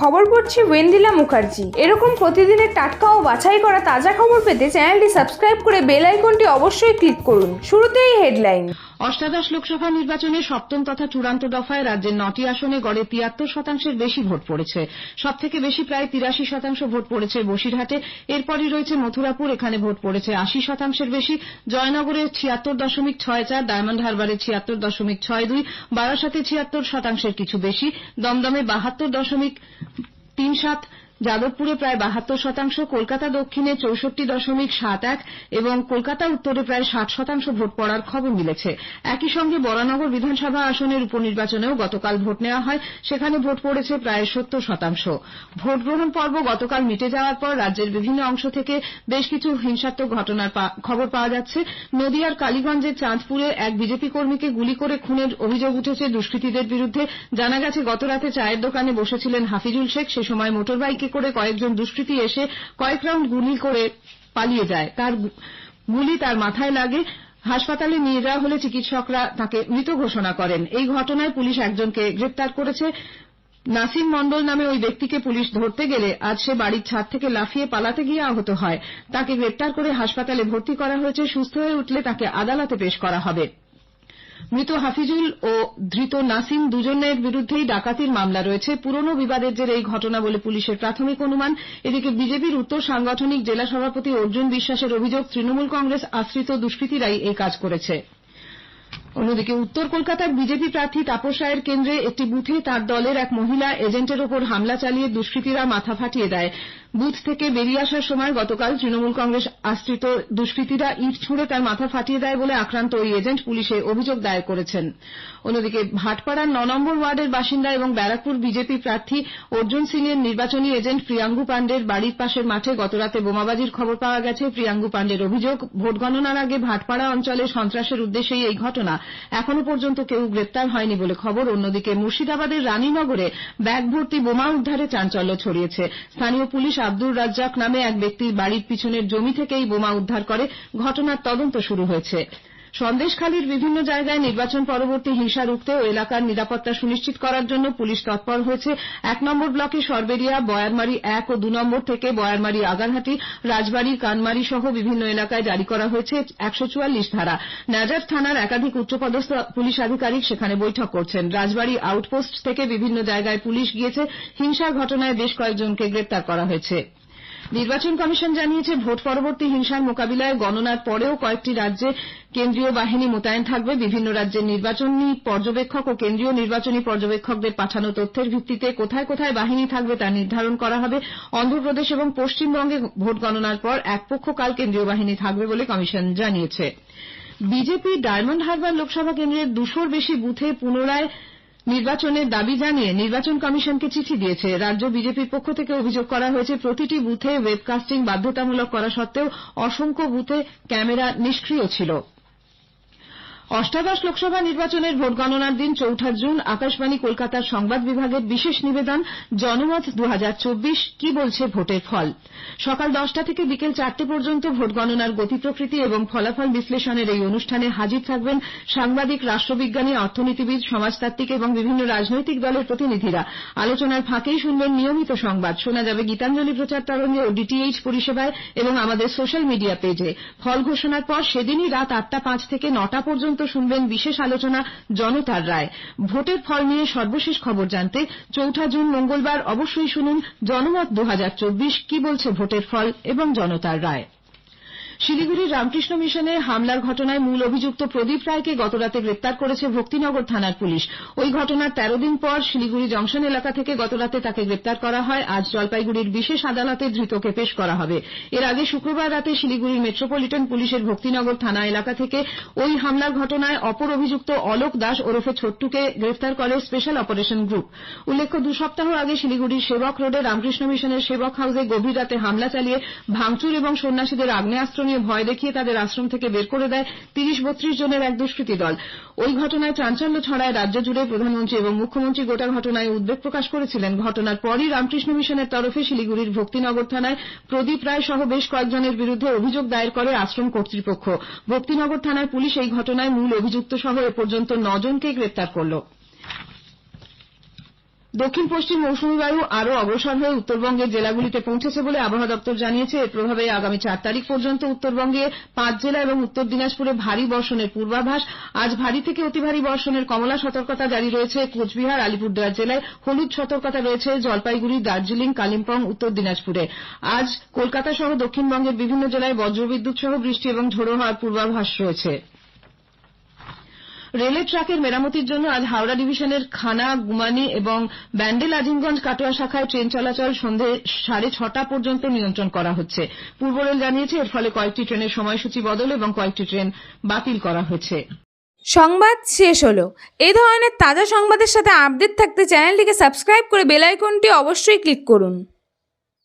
খবর পড়ছি ওয়েন্দিলা মুখার্জি। এরকম প্রতিদিনের টাটকা ও বাছাই করা তাজা খবর পেতে চ্যানেলটি সাবস্ক্রাইব করে বেল আইকনটি অবশ্যই ক্লিক করুন। শুরুতেই হেডলাইন অষ্টাদশ লোকসভা নির্বাচনে সপ্তম তথা চূড়ান্ত দফায় রাজ্যের নটি আসনে গড়ে তিয়াত্তর শতাংশের বেশি ভোট পড়েছে। সব থেকে বেশি প্রায় তিরাশি শতাংশ ভোট পড়েছে বসিরহাটে। এরপরই রয়েছে মথুরাপুর, এখানে ভোট পড়েছে আশি শতাংশের বেশি। জয়নগরে ছিয়াত্তর দশমিক ছয় চার, ডায়মন্ড হারবারে ছিয়াত্তর দশমিক ছয় দুই, বারাসাতে ছিয়াত্তর শতাংশের কিছু বেশি। দমদমে বাহাত্তর দশমিক তিন সাত যাদবপুরে প্রায় বাহাত্তর শতাংশ, কলকাতা দক্ষিণে চৌষট্টি দশমিক সাত এক এবং কলকাতা উত্তরে প্রায় ষাট শতাংশ ভোট পড়ার খবর মিলেছে। একই সঙ্গে বরানগর বিধানসভা আসনের উপনির্বাচনেও গতকাল ভোট নেওয়া হয়, সেখানে ভোট পড়েছে প্রায় সত্তর শতাংশ। ভোট গ্রহণ পর্ব গতকাল মিটে যাওয়ার পর রাজ্যের বিভিন্ন অংশ থেকে বেশ কিছু হিংসাত্মক ঘটনার খবর পাওয়া যাচ্ছে। নদিয়ার কালীগঞ্জের চাঁদপুরে এক বিজেপি কর্মীকে গুলি করে খুনের অভিযোগ উঠেছে দুষ্কৃতীদের বিরুদ্ধে। জানা গেছে, গতরাতে চায়ের দোকানে বসেছিলেন হাফিজুল শেখ, সে সময় মোটরবাইকে করে কয়েকজন দুষ্কৃতী এসে কয়েক রাউন্ড গুলি করে পালিয়ে যায়। তার গুলি তার মাথায় লাগে। হাসপাতালে নিয়ে যাওয়া হলে চিকিৎসকরা তাকে মৃত ঘোষণা করেন। এই ঘটনায় পুলিশ একজনকে গ্রেপ্তার করেছে। নাসিম মণ্ডল নামে ওই ব্যক্তিকে পুলিশ ধরতে গেলে আজ সে বাড়ির ছাদ থেকে লাফিয়ে পালাতে গিয়ে আহত হয়। তাকে গ্রেপ্তার করে হাসপাতালে ভর্তি করা হয়েছে। সুস্থ হয়ে উঠলে তাকে আদালতে পেশ করা হবে। মৃত হাফিজুল ও ধৃত নাসিম দুজনের বিরুদ্ধেই ডাকাতির মামলা রয়েছে। পুরনো বিবাদের জেরে এই ঘটনা বলে পুলিশের প্রাথমিক অনুমান। এদিকে বিজেপির উত্তর সাংগঠনিক জেলা সভাপতি অর্জুন বিশ্বাসের অভিযোগ, তৃণমূল কংগ্রেস আশ্রিত দুষ্কৃতীরাই এই কাজ করেছে। অন্যদিকে উত্তর কলকাতার বিজেপি প্রার্থী তাপস রায়ের কেন্দ্রে একটি বুথে তার দলের এক মহিলা এজেন্টের ওপর হামলা চালিয়ে দুষ্কৃতীরা মাথা ফাটিয়ে দেয়। বুথ থেকে বেরিয়ে আসার সময় গতকাল তৃণমূল কংগ্রেস আশ্রিত দুষ্কৃতীরা ইট ছুঁড়ে তার মাথা ফাটিয়ে দেয় বলে আক্রান্ত ওই এজেন্ট পুলিশে অভিযোগ দায়ের করেছেন। অন্যদিকে ভাটপাড়ার ন নম্বর ওয়ার্ডের বাসিন্দা এবং ব্যারাকপুর বিজেপি প্রার্থী অর্জুন সিং এর নির্বাচনী এজেন্ট প্রিয়াঙ্গু পাণ্ডের বাড়ির পাশের মাঠে গতরাতে বোমাবাজির খবর পাওয়া গেছে। প্রিয়াঙ্গু পাণ্ডের অভিযোগ, ভোট গণনার আগে ভাটপাড়া অঞ্চলে সন্ত্রাসের উদ্দেশ্যেই এই ঘটনা। এখনও পর্যন্ত কেউ গ্রেপ্তার হয়নি বলে খবর। অন্যদিকে মুর্শিদাবাদের রানীনগরে ব্যাগ ভর্তি বোমা উদ্ধারে চাঞ্চল্য ছড়িয়েছে। স্থানীয় পুলিশ আব্দুর রাজ্জাক নামে এক ব্যক্তির বাড়ির পিছনের জমি থেকে এই বোমা উদ্ধার করে। ঘটনার তদন্ত শুরু হয়েছে। সন্দেশখালীর বিভিন্ন জায়গায় নির্বাচন পরবর্তী হিংসা রুখতে ও এলাকার নিরাপত্তা সুনিশ্চিত করার জন্য পুলিশ তৎপর হয়েছে। এক নম্বর ব্লকে সরবেরিয়া, বয়ারমারি এক ও দু নম্বর থেকে বয়ারমারি আগারহাটি, রাজবাড়ি, কানমারি সহ বিভিন্ন এলাকায় জারি করা হয়েছে একশো চুয়াল্লিশ ধারা। নাজার থানার একাধিক উচ্চপদস্থ পুলিশ আধিকারিক সেখানে বৈঠক করছেন। রাজবাড়ি আউটপোস্ট থেকে বিভিন্ন জায়গায় পুলিশ গিয়েছে। হিংসার ঘটনায় বেশ কয়েকজনকে গ্রেপ্তার করা হয়েছে। নির্বাচন কমিশন জানিয়েছে, ভোট পরবর্তী হিংসার মোকাবিলায় গণনার পরেও কয়েকটি রাজ্যে কেন্দ্রীয় বাহিনী মোতায়েন থাকবে। বিভিন্ন রাজ্যের নির্বাচনী পর্যবেক্ষক ও কেন্দ্রীয় নির্বাচনী পর্যবেক্ষকদের পাঠানো তথ্যের ভিত্তিতে কোথায় কোথায় বাহিনী থাকবে তা নির্ধারণ করা হবে। অন্ধ্রপ্রদেশ এবং পশ্চিমবঙ্গে ভোট গণনার পর এক পক্ষকাল কেন্দ্রীয় বাহিনী থাকবে বলে কমিশন জানিয়েছে। বিজেপি ডায়মন্ড হারবার লোকসভা কেন্দ্রের দুশোর বেশি বুথে পুনরায় নির্বাচনের দাবি জানিয়ে নির্বাচন কমিশনকে চিঠি দিয়েছে। রাজ্য বিজেপির পক্ষ থেকে অভিযোগ করা হয়েছে, প্রতিটি বুথে ওয়েবকাস্টিং বাধ্যতামূলক করা সত্ত্বেও অসংখ্য বুথে ক্যামেরা নিষ্ক্রিয় ছিল। অষ্টাদশ লোকসভা নির্বাচনের ভোট গণনার দিন চৌঠা জুন, আকাশবাণী, কলকাতার সংবাদ বিভাগের বিশেষ নিবেদন, জনমত দু কি বলছে ভোটের ফল? সকাল দশটা থেকে বিকেল চারটে পর্যন্ত ভোট গণনার গতি প্রকৃতি এবং ফলাফল বিশ্লেষণের এই অনুষ্ঠানে হাজির থাকবেন সাংবাদিক, রাষ্ট্রবিজ্ঞানী, অর্থনীতিবিদ, সমাজতাত্ত্বিক এবং বিভিন্ন রাজনৈতিক দলের প্রতিনিধিরা। আলোচনার ফাঁকেই শুনবেন নিয়মিত সংবাদ। শোনা যাবে গীতাঞ্জলি প্রচার তরঙ্গে ও ডিটিএইচ পরিষেবায় এবং আমাদের সোশ্যাল মিডিয়া পেজে। ফল ঘোষণার পর সেদিনই রাত আটটা পাঁচ থেকে নটা পর্যন্ত শুনবেন বিশেষ আলোচনা জনতার রায়। ভোটের ফল নিয়ে সর্বশেষ খবর জানতে চৌঠা জুন মঙ্গলবার অবশ্যই শুনুন জনমত দু চব্বিশ, কি বলছে ভোটের ফল এবং জনতার রায়। শিলিগুড়ির রামকৃষ্ণ মিশনে হামলার ঘটনায় মূল অভিযুক্ত প্রদীপ রায়কে গতরাতে গ্রেপ্তার করেছে ভক্তিনগর থানার পুলিশ। ওই ঘটনার তেরো দিন পর শিলিগুড়ি জংশন এলাকা থেকে গতরাতে তাকে গ্রেপ্তার করা হয়। আজ জলপাইগুড়ির বিশেষ আদালতে ধৃতকে পেশ করা হবে। এর আগে শুক্রবার রাতে শিলিগুড়ির মেট্রোপলিটন পুলিশের ভক্তিনগর থানা এলাকা থেকে ওই হামলার ঘটনায় অপর অভিযুক্ত অলোক দাস ওরফে ছোট্টুকে গ্রেপ্তার করে স্পেশাল অপারেশন গ্রুপ। উল্লেখ্য, দু সপ্তাহ আগে শিলিগুড়ির সেবক রোডে রামকৃষ্ণ মিশনের সেবক হাউসে গভীর রাতে হামলা চালিয়ে ভাঙচুর এবং সন্ন্যাসীদের আগ্নেয়াস্ত্র নিয়ে ভয় দেখিয়ে তাদের আশ্রম থেকে বের করে দেয় তিরিশ বত্রিশ জনের এক দুষ্কৃতী দল। ওই ঘটনায় চাঞ্চল্য ছড়ায় রাজ্য জুড়ে প্রধানমন্ত্রী এবং মুখ্যমন্ত্রী গোটা ঘটনায় উদ্বেগ প্রকাশ করেছিলেন। ঘটনার পরই রামকৃষ্ণ মিশনের তরফে শিলিগুড়ির ভক্তিনগর থানায় প্রদীপ রায় সহ বেশ কয়েকজনের বিরুদ্ধে অভিযোগ দায়ের করে আশ্রম কর্তৃপক্ষ। ভক্তিনগর থানার পুলিশ এই ঘটনায় মূল অভিযুক্ত সহ এ পর্যন্ত নজনকে গ্রেপ্তার করল। দক্ষিণ পশ্চিম মৌসুমী বায়ু আরও অগ্রসর হয়ে উত্তরবঙ্গের জেলাগুলিতে পৌঁছেছে বলে আবহাওয়া দপ্তর জানিয়েছে। এর প্রভাবে আগামী চার তারিখ পর্যন্ত উত্তরবঙ্গে পাঁচ জেলা এবং উত্তর দিনাজপুরে ভারী বর্ষণের পূর্বাভাস। আজ ভারী থেকে অতি ভারী বর্ষণের কমলা সতর্কতা জারি রয়েছে কোচবিহার, আলিপুরদুয়ার জেলায়। হলুদ সতর্কতা রয়েছে জলপাইগুড়ি, দার্জিলিং, কালিম্পং, উত্তর দিনাজপুরে। আজ কলকাতা সহ দক্ষিণবঙ্গের বিভিন্ন জেলায় বজ্রবিদ্যুৎ সহ বৃষ্টি এবং ঝোড়ো হওয়ার পূর্বাভাস রয়েছে। রেলের ট্র্যাকের মেরামতির জন্য আজ হাওড়া ডিভিশনের খানা, গুমানি এবং ব্যান্ডেল আজিমগঞ্জ কাটোয়া শাখায় ট্রেন চলাচল সন্ধে সাড়ে ছটা পর্যন্ত নিয়ন্ত্রণ করা হচ্ছে। পূর্ব রেল জানিয়েছে, এর ফলে কয়েকটি ট্রেনের সময়সূচি বদল এবং কয়েকটি ট্রেন বাতিল করা হয়েছে। সংবাদ শেষ হলো। এই ধরনের তাজা সংবাদের সাথে আপডেট থাকতে চ্যানেলটিকে সাবস্ক্রাইব করে বেল আইকনটি অবশ্যই ক্লিক করুন।